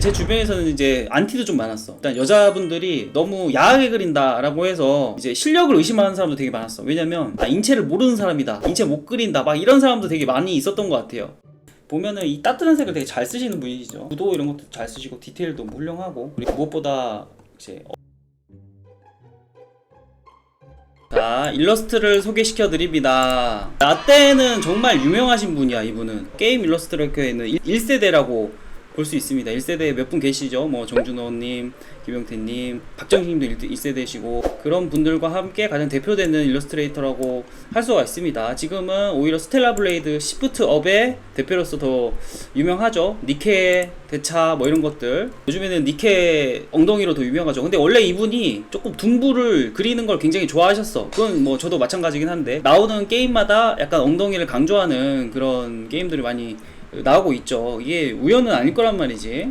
제 주변에서는 이제 안티도 좀 많았어. 일단 여자분들이 너무 야하게 그린다라고 해서 이제 실력을 의심하는 사람도 되게 많았어. 왜냐면 아, 인체를 모르는 사람이다. 인체 못 그린다. 막 이런 사람도 되게 많이 있었던 것 같아요. 보면은 이 따뜻한 색을 되게 잘 쓰시는 분이시죠. 구도 이런 것도 잘 쓰시고 디테일도 훌륭하고 그리고 무엇보다 이제 어- 자 일러스트를 소개시켜 드립니다. 라떼는 정말 유명하신 분이야 이분은 게임 일러스트레이터에는 1세대라고 볼 수 있습니다. 1세대에 몇 분 계시죠? 뭐 정준호님, 김영태님, 박정희님도 1세대시고 그런 분들과 함께 가장 대표되는 일러스트레이터라고 할 수가 있습니다. 지금은 오히려 스텔라 블레이드 시프트 업의 대표로서 더 유명하죠. 니케 대차 뭐 이런 것들 요즘에는 니케 엉덩이로 더 유명하죠. 근데 원래 이분이 조금 둔부를 그리는 걸 굉장히 좋아하셨어. 그건 뭐 저도 마찬가지긴 한데 나오는 게임마다 약간 엉덩이를 강조하는 그런 게임들이 많이 나오고 있죠. 이게 우연은 아닐 거란 말이지.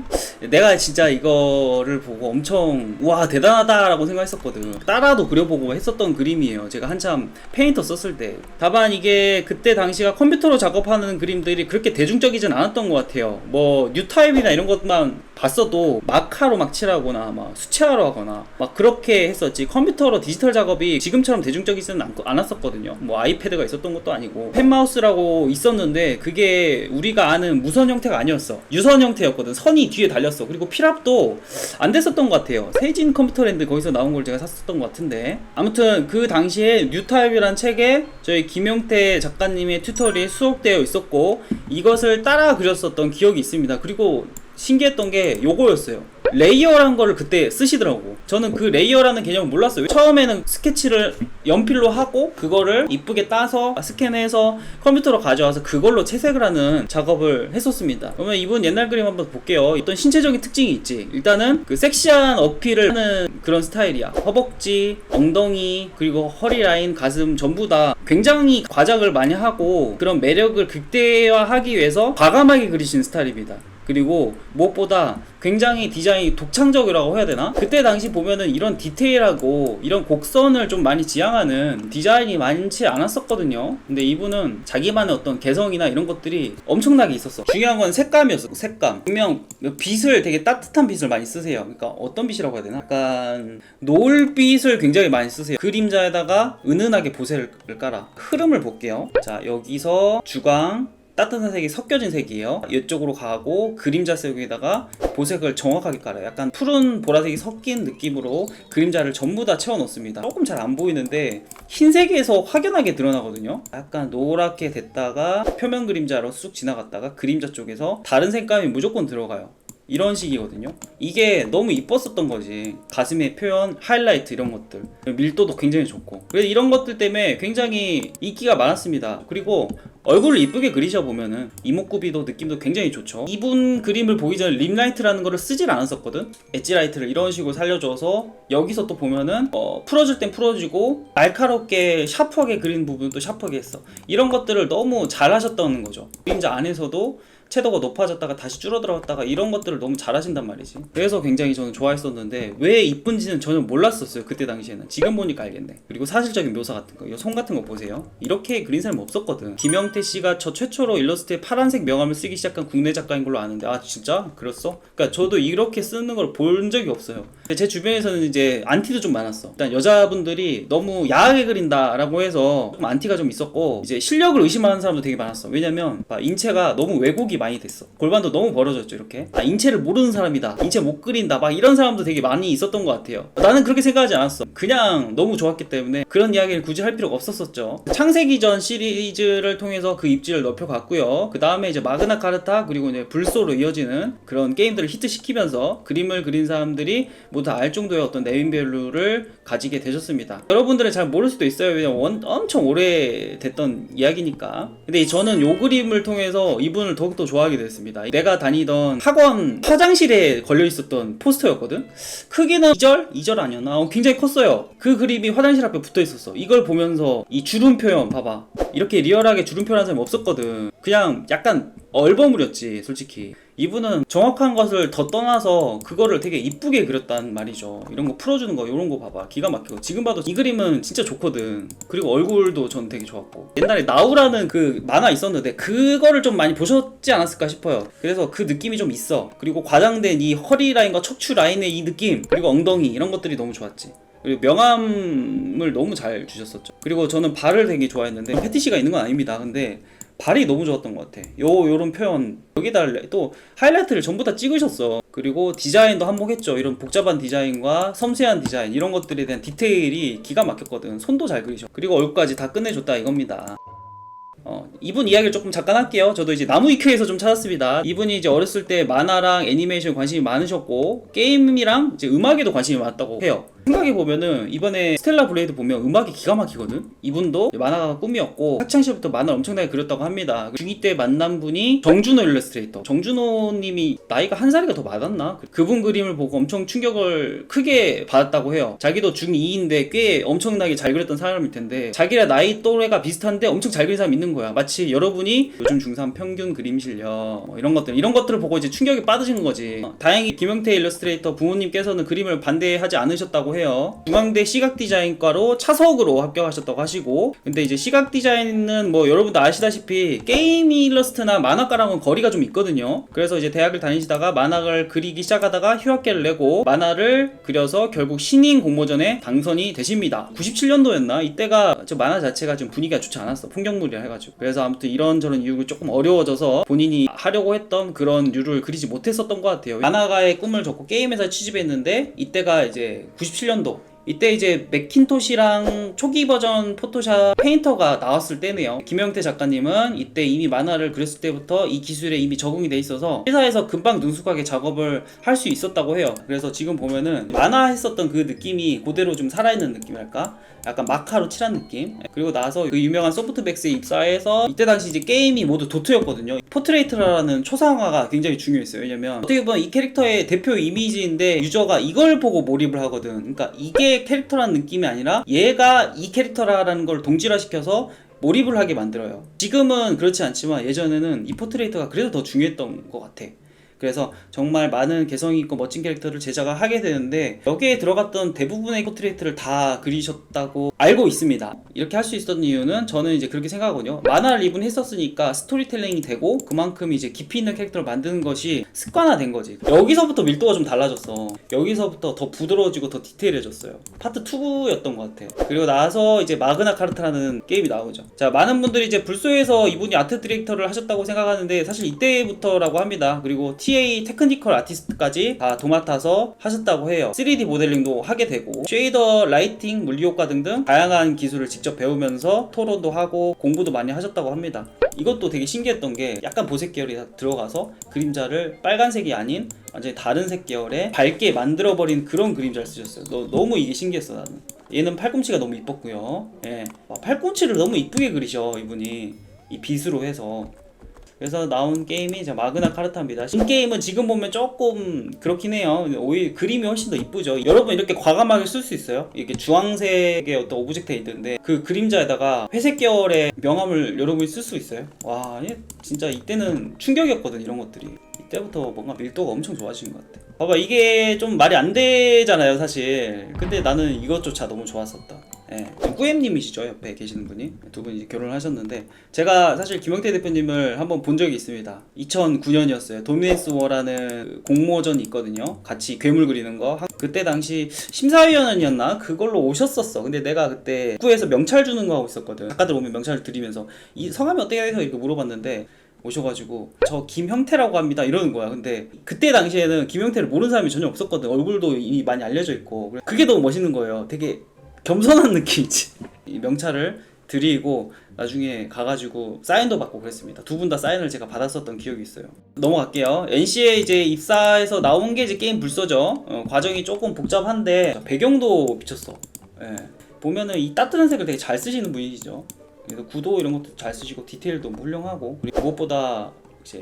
내가 진짜 이거를 보고 엄청 와 대단하다라고 생각했었거든. 따라도 그려보고 했었던 그림이에요. 제가 한참 페인터 썼을 때. 다만 이게 그때 당시가 컴퓨터로 작업하는 그림들이 그렇게 대중적이진 않았던 것 같아요. 뭐 뉴타입이나 이런 것만 봤어도 마카로 막 칠하거나 막 수채화로 하거나 막 그렇게 했었지 컴퓨터로 디지털 작업이 지금처럼 대중적이지는 않- 않았었거든요. 뭐 아이패드가 있었던 것도 아니고 펜마우스라고 있었는데 그게 우리가 아는 무선 형태가 아니었어. 유선 형태였거든. 선이 뒤에 달렸어. 그리고 필압도 안 됐었던 것 같아요. 세진 컴퓨터랜드 거기서 나온 걸 제가 샀었던 것 같은데 아무튼 그 당시에 뉴타입이란 책에 저희 김용태 작가님의 튜토리얼이 수록되어 있었고 이것을 따라 그렸었던 기억이 있습니다. 그리고 신기했던 게 요거였어요. 레이어라는 거를 그때 쓰시더라고. 저는 그 레이어라는 개념을 몰랐어요. 처음에는 스케치를 연필로 하고 그거를 이쁘게 따서 스캔해서 컴퓨터로 가져와서 그걸로 채색을 하는 작업을 했었습니다. 그러면 이분 옛날 그림 한번 볼게요. 어떤 신체적인 특징이 있지. 일단은 그 섹시한 어필을 하는 그런 스타일이야. 허벅지, 엉덩이, 그리고 허리 라인, 가슴 전부 다 굉장히 과작을 많이 하고 그런 매력을 극대화하기 위해서 과감하게 그리신 스타일입니다. 그리고 무엇보다 굉장히 디자인이 독창적이라고 해야 되나? 그때 당시 보면은 이런 디테일하고 이런 곡선을 좀 많이 지향하는 디자인이 많지 않았었거든요. 근데 이분은 자기만의 어떤 개성이나 이런 것들이 엄청나게 있었어. 중요한 건 색감이었어. 색감. 분명 빛을 되게 따뜻한 빛을 많이 쓰세요. 그러니까 어떤 빛이라고 해야 되나? 약간 노을빛을 굉장히 많이 쓰세요. 그림자에다가 은은하게 보색을 깔아. 흐름을 볼게요. 자, 여기서 주광 따뜻한 색이 섞여진 색이에요. 이쪽으로 가고 그림자 색에다가 보색을 정확하게 깔아요. 약간 푸른 보라색이 섞인 느낌으로 그림자를 전부 다 채워 넣습니다. 조금 잘 안 보이는데 흰색에서 확연하게 드러나거든요. 약간 노랗게 됐다가 표면 그림자로 쑥 지나갔다가 그림자 쪽에서 다른 색감이 무조건 들어가요. 이런 식이거든요. 이게 너무 이뻤었던 거지. 가슴의 표현, 하이라이트 이런 것들. 밀도도 굉장히 좋고. 그래서 이런 것들 때문에 굉장히 인기가 많았습니다. 그리고 얼굴을 이쁘게 그리셔 보면은 이목구비도 느낌도 굉장히 좋죠. 이분 그림을 보기 전에 립라이트라는 거를 쓰질 않았었거든. 엣지라이트를 이런 식으로 살려줘서 여기서 또 보면은 어, 풀어줄 땐 풀어주고 날카롭게 샤프하게 그린 부분도 샤프하게 했어. 이런 것들을 너무 잘 하셨다는 거죠. 그림자 안에서도 채도가 높아졌다가 다시 줄어들었다가 이런 것들을 너무 잘하신단 말이지. 그래서 굉장히 저는 좋아했었는데 왜 이쁜지는 전혀 몰랐었어요. 그때 당시에는. 지금 보니까 알겠네. 그리고 사실적인 묘사 같은 거, 이손 같은 거 보세요. 이렇게 그린 사람 없었거든. 김영태 씨가 저 최초로 일러스트에 파란색 명암을 쓰기 시작한 국내 작가인 걸로 아는데 아 진짜 그랬어? 그러니까 저도 이렇게 쓰는 걸 본 적이 없어요. 제 주변에서는 이제 안티도 좀 많았어. 일단 여자분들이 너무 야하게 그린다라고 해서 좀 안티가 좀 있었고 이제 실력을 의심하는 사람도 되게 많았어. 왜냐면 봐, 인체가 너무 왜곡이 많이 됐어. 골반도 너무 벌어졌죠 이렇게. 아 인체를 모르는 사람이다. 인체 못 그린다. 막 이런 사람도 되게 많이 있었던 것 같아요. 나는 그렇게 생각하지 않았어. 그냥 너무 좋았기 때문에 그런 이야기를 굳이 할 필요가 없었었죠. 창세기 전 시리즈를 통해서 그 입지를 넓혀갔고요. 그 다음에 이제 마그나 카르타 그리고 이제 불소로 이어지는 그런 게임들을 히트시키면서 그림을 그린 사람들이 모두 다 알 정도의 어떤 네임밸류를 가지게 되셨습니다. 여러분들은 잘 모를 수도 있어요. 왜냐면 원- 엄청 오래 됐던 이야기니까. 근데 저는 요 그림을 통해서 이분을 더욱더 좋아하게 됐습니다. 내가 다니던 학원 화장실에 걸려 있었던 포스터였거든. 크기는 2절? 2절 아니었나? 어, 굉장히 컸어요. 그 그림이 화장실 앞에 붙어 있었어. 이걸 보면서 이 주름 표현 봐봐. 이렇게 리얼하게 주름 표현한 사람이 없었거든. 그냥 약간 얼버무렸지 솔직히. 이분은 정확한 것을 더 떠나서 그거를 되게 이쁘게 그렸단 말이죠. 이런 거 풀어주는 거 이런 거 봐봐. 기가 막히고 지금 봐도 이 그림은 진짜 좋거든. 그리고 얼굴도 전 되게 좋았고. 옛날에 나우라는 그 만화 있었는데 그거를 좀 많이 보셨지 않았을까 싶어요. 그래서 그 느낌이 좀 있어. 그리고 과장된 이 허리 라인과 척추 라인의 이 느낌 그리고 엉덩이 이런 것들이 너무 좋았지. 그리고 명암을 너무 잘 주셨었죠. 그리고 저는 발을 되게 좋아했는데 패티시가 있는 건 아닙니다. 근데 발이 너무 좋았던 것 같아. 요 요런 표현 여기다 또 하이라이트를 전부 다 찍으셨어. 그리고 디자인도 한몫했죠. 이런 복잡한 디자인과 섬세한 디자인 이런 것들에 대한 디테일이 기가 막혔거든. 손도 잘 그리셔. 그리고 얼굴까지 다 끝내줬다 이겁니다. 어, 이분 이야기를 조금 잠깐 할게요. 저도 이제 나무 위크에서 좀 찾았습니다. 이분이 이제 어렸을 때 만화랑 애니메이션 관심이 많으셨고 게임이랑 이제 음악에도 관심이 많았다고 해요. 생각해 보면은 이번에 스텔라 블레이드 보면 음악이 기가 막히거든. 이분도 만화가 꿈이었고 학창 시절부터 만화를 엄청나게 그렸다고 합니다. 중2 때 만난 분이 정준호 일러스트레이터. 정준호님이 나이가 한 살이가 더 많았나? 그분 그림을 보고 엄청 충격을 크게 받았다고 해요. 자기도 중2인데 꽤 엄청나게 잘 그렸던 사람일 텐데 자기랑 나이 또래가 비슷한데 엄청 잘 그린 사람 있는 거야. 마치 여러분이 요즘 중3 평균 그림 실력 뭐 이런 것들 이런 것들을 보고 이제 충격이 빠지는 거지. 어, 다행히 김영태 일러스트레이터 부모님께서는 그림을 반대하지 않으셨다고 해 요. 중앙대 시각 디자인과로 차석으로 합격하셨다고 하시고 근데 이제 시각 디자인은 뭐 여러분도 아시다시피 게임 일러스트나 만화가랑은 거리가 좀 있거든요. 그래서 이제 대학을 다니시다가 만화를 그리기 시작하다가 휴학계를 내고 만화를 그려서 결국 신인 공모전에 당선이 되십니다. 97년도였나? 이때가 저 만화 자체가 좀 분위기가 좋지 않았어. 풍경물이라 해가지고. 그래서 아무튼 이런저런 이유로 조금 어려워져서 본인이 하려고 했던 그런 류를 그리지 못했었던 것 같아요. 만화가의 꿈을 접고 게임회사 취직했는데 이때가 이제 97 년도 이때 이제 맥킨토시랑 초기 버전 포토샵 페인터가 나왔을 때네요. 김영태 작가님은 이때 이미 만화를 그렸을 때부터 이 기술에 이미 적응이 돼 있어서 회사에서 금방 능숙하게 작업을 할 수 있었다고 해요. 그래서 지금 보면은 만화 했었던 그 느낌이 그대로 좀 살아있는 느낌이랄까? 약간 마카로 칠한 느낌? 그리고 나서 그 유명한 소프트백스에 입사해서 이때 당시 이제 게임이 모두 도트였거든요. 포트레이트라는 초상화가 굉장히 중요했어요. 왜냐면 어떻게 보면 이 캐릭터의 대표 이미지인데 유저가 이걸 보고 몰입을 하거든. 그러니까 이게 캐릭터라는 느낌이 아니라 얘가 이 캐릭터라는 걸 동질화시켜서 몰입을 하게 만들어요. 지금은 그렇지 않지만 예전에는 이 포트레이트가 그래도 더 중요했던 것 같아. 그래서 정말 많은 개성 있고 멋진 캐릭터를 제작을 하게 되는데 여기에 들어갔던 대부분의 포트레이트를 다 그리셨다고 알고 있습니다. 이렇게 할 수 있었던 이유는 저는 이제 그렇게 생각하거든요. 만화를 이분 했었으니까 스토리텔링이 되고 그만큼 이제 깊이 있는 캐릭터를 만드는 것이 습관화된 거지. 여기서부터 밀도가 좀 달라졌어. 여기서부터 더 부드러워지고 더 디테일해졌어요. 파트 2였던 것 같아요. 그리고 나서 이제 마그나 카르타라는 게임이 나오죠. 자, 많은 분들이 이제 불소에서 이분이 아트 디렉터를 하셨다고 생각하는데 사실 이때부터라고 합니다. 그리고 TA 테크니컬 아티스트까지 다 도맡아서 하셨다고 해요. 3D 모델링도 하게 되고 쉐이더, 라이팅, 물리효과 등등 다양한 기술을 직접 배우면서 토론도 하고 공부도 많이 하셨다고 합니다. 이것도 되게 신기했던 게 약간 보색 계열이 다 들어가서 그림자를 빨간색이 아닌 완전히 다른 색 계열에 밝게 만들어버린 그런 그림자를 쓰셨어요. 너, 너무 이게 신기했어 나는. 얘는 팔꿈치가 너무 이뻤고요. 예. 와, 팔꿈치를 너무 이쁘게 그리셔 이분이 이 빗으로 해서 그래서 나온 게임이 이제 마그나 카르타입니다. 이 게임은 지금 보면 조금 그렇긴 해요. 오히려 그림이 훨씬 더 이쁘죠. 여러분 이렇게 과감하게 쓸 수 있어요. 이렇게 주황색의 어떤 오브젝트가 있는데 그 그림자에다가 회색 계열의 명암을 여러분이 쓸 수 있어요. 와, 얘 진짜 이때는 충격이었거든 이런 것들이. 이때부터 뭔가 밀도가 엄청 좋아진 것 같아. 봐봐 이게 좀 말이 안 되잖아요 사실. 근데 나는 이것조차 너무 좋았었다. 예, 꾸엠님이시죠 옆에 계시는 분이 두 분이 결혼을 하셨는데 제가 사실 김영태 대표님을 한번 본 적이 있습니다. 2009년이었어요. 도미네스 워라는 공모전이 있거든요. 같이 괴물 그리는 거. 한- 그때 당시 심사위원이었나 그걸로 오셨었어. 근데 내가 그때 구에서 명찰 주는 거 하고 있었거든. 작가들 오면 명찰을 드리면서 이 성함이 어떻게 돼서 이렇게 물어봤는데 오셔가지고 저 김형태라고 합니다 이러는 거야 근데 그때 당시에는 김형태를 모르는 사람이 전혀 없었거든 얼굴도 이미 많이 알려져 있고 그게 너무 멋있는 거예요 되게 겸손한 느낌이지. 이 명찰을 드리고 나중에 가가지고 사인도 받고 그랬습니다. 두 분 다 사인을 제가 받았었던 기억이 있어요. 넘어갈게요. NC에 이제 입사해서 나온 게 이제 게임 불소죠. 어, 과정이 조금 복잡한데 배경도 미쳤어. 예. 보면은 이 따뜻한 색을 되게 잘 쓰시는 분이시죠. 그래서 구도 이런 것도 잘 쓰시고 디테일도 훌륭하고 그리고 무엇보다 이제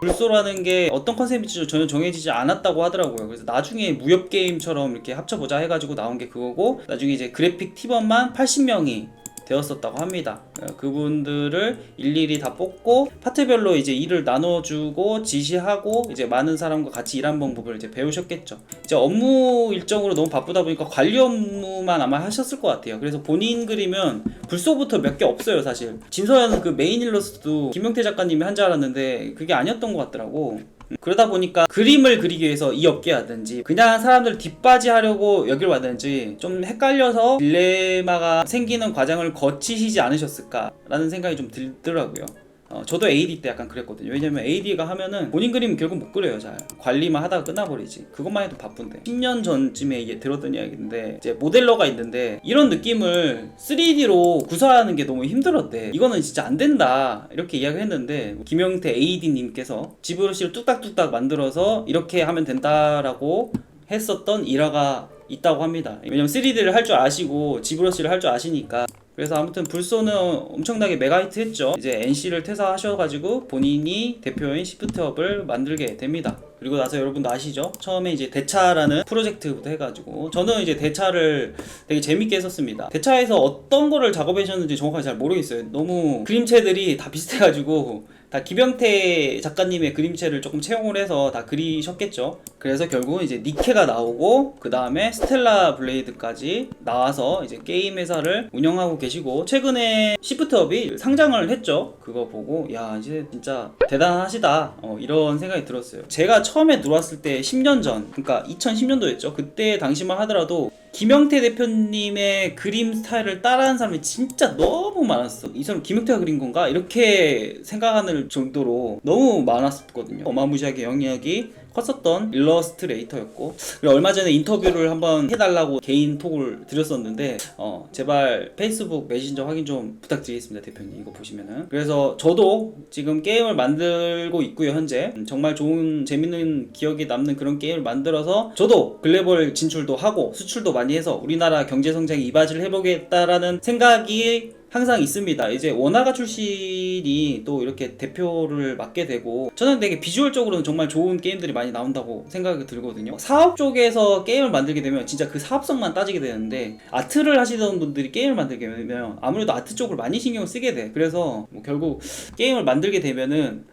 불소라는 게 어떤 컨셉인지 전혀 정해지지 않았다고 하더라고요. 그래서 나중에 무협 게임처럼 이렇게 합쳐보자 해가지고 나온 게 그거고 나중에 이제 그래픽 팀원만 80명이 되었었다고 합니다. 어, 그분들을 일일이 다 뽑고 파트별로 이제 일을 나눠주고 지시하고 이제 많은 사람과 같이 일하는 방법을 이제 배우셨겠죠. 이제 업무 일정으로 너무 바쁘다 보니까 관리 업무만 아마 하셨을 것 같아요. 그래서 본인 그림은 불소부터 몇 개 없어요, 사실. 진서연 그 메인 일러스트도 김용태 작가님이 한 줄 알았는데 그게 아니었던 것 같더라고. 그러다 보니까 그림을 그리기 위해서 이 업계 하든지 그냥 사람들 뒷바지 하려고 여기로 왔든지 좀 헷갈려서 딜레마가 생기는 과정을 거치시지 않으셨을까라는 생각이 좀 들더라고요. 어, 저도 AD 때 약간 그랬거든요. 왜냐면 AD가 하면은 본인 그림 결국 못 그려요, 잘. 관리만 하다가 끝나버리지. 그것만 해도 바쁜데. 10년 전쯤에 이게 들었던 이야기인데, 이제 모델러가 있는데, 이런 느낌을 3D로 구사하는 게 너무 힘들었대. 이거는 진짜 안 된다. 이렇게 이야기를 했는데, 김영태 AD님께서 지브러시를 뚝딱뚝딱 만들어서 이렇게 하면 된다라고 했었던 일화가 있다고 합니다. 왜냐면 3D를 할 줄 아시고 지브러시를 할 줄 아시니까 그래서 아무튼 불소는 엄청나게 메가히트 했죠. 이제 NC를 퇴사하셔가지고 본인이 대표인 시프트업을 만들게 됩니다. 그리고 나서 여러분도 아시죠? 처음에 이제 대차라는 프로젝트부터 해가지고 저는 이제 대차를 되게 재밌게 했었습니다. 대차에서 어떤 거를 작업하셨는지 정확하게 잘 모르겠어요. 너무 그림체들이 다 비슷해가지고 다 기병태 작가님의 그림체를 조금 채용을 해서 다 그리셨겠죠. 그래서 결국은 이제 니케가 나오고 그 다음에 스텔라 블레이드까지 나와서 이제 게임 회사를 운영하고 계시고 최근에 시프트업이 상장을 했죠. 그거 보고 야 이제 진짜 대단하시다 어, 이런 생각이 들었어요. 제가 처음에 들어왔을 때 10년 전 그러니까 2010년도였죠. 그때 당시만 하더라도 김영태 대표님의 그림 스타일을 따라하는 사람이 진짜 너무 많았어. 이 사람 김영태가 그린 건가? 이렇게 생각하는 정도로 너무 많았었거든요. 어마무시하게 영향이 컸었던 일러스트레이터였고 그리고 얼마 전에 인터뷰를 한번 해달라고 개인 톡을 드렸었는데 어, 제발 페이스북 메신저 확인 좀 부탁드리겠습니다 대표님. 이거 보시면은. 그래서 저도 지금 게임을 만들고 있고요 현재. 음, 정말 좋은 재밌는 기억이 남는 그런 게임을 만들어서 저도 글로벌 진출도 하고 수출도 많이 해서 우리나라 경제 성장에 이바지를 해보겠다라는 생각이 항상 있습니다. 이제 원화가 출신이 또 이렇게 대표를 맡게 되고 저는 되게 비주얼적으로는 정말 좋은 게임들이 많이 나온다고 생각이 들거든요. 사업 쪽에서 게임을 만들게 되면 진짜 그 사업성만 따지게 되는데 아트를 하시던 분들이 게임을 만들게 되면 아무래도 아트 쪽을 많이 신경을 쓰게 돼. 그래서 뭐 결국 게임을 만들게 되면은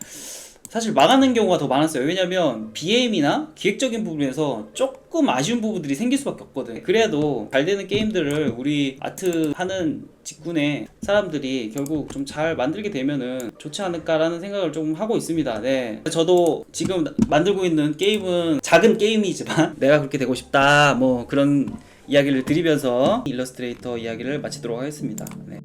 사실 망하는 경우가 더 많았어요. 왜냐면 BM이나 기획적인 부분에서 조금 아쉬운 부분들이 생길 수밖에 없거든. 그래도 잘 되는 게임들을 우리 아트 하는 직군의 사람들이 결국 좀 잘 만들게 되면은 좋지 않을까라는 생각을 좀 하고 있습니다. 네. 저도 지금 만들고 있는 게임은 작은 게임이지만 내가 그렇게 되고 싶다. 뭐 그런 이야기를 드리면서 일러스트레이터 이야기를 마치도록 하겠습니다. 네.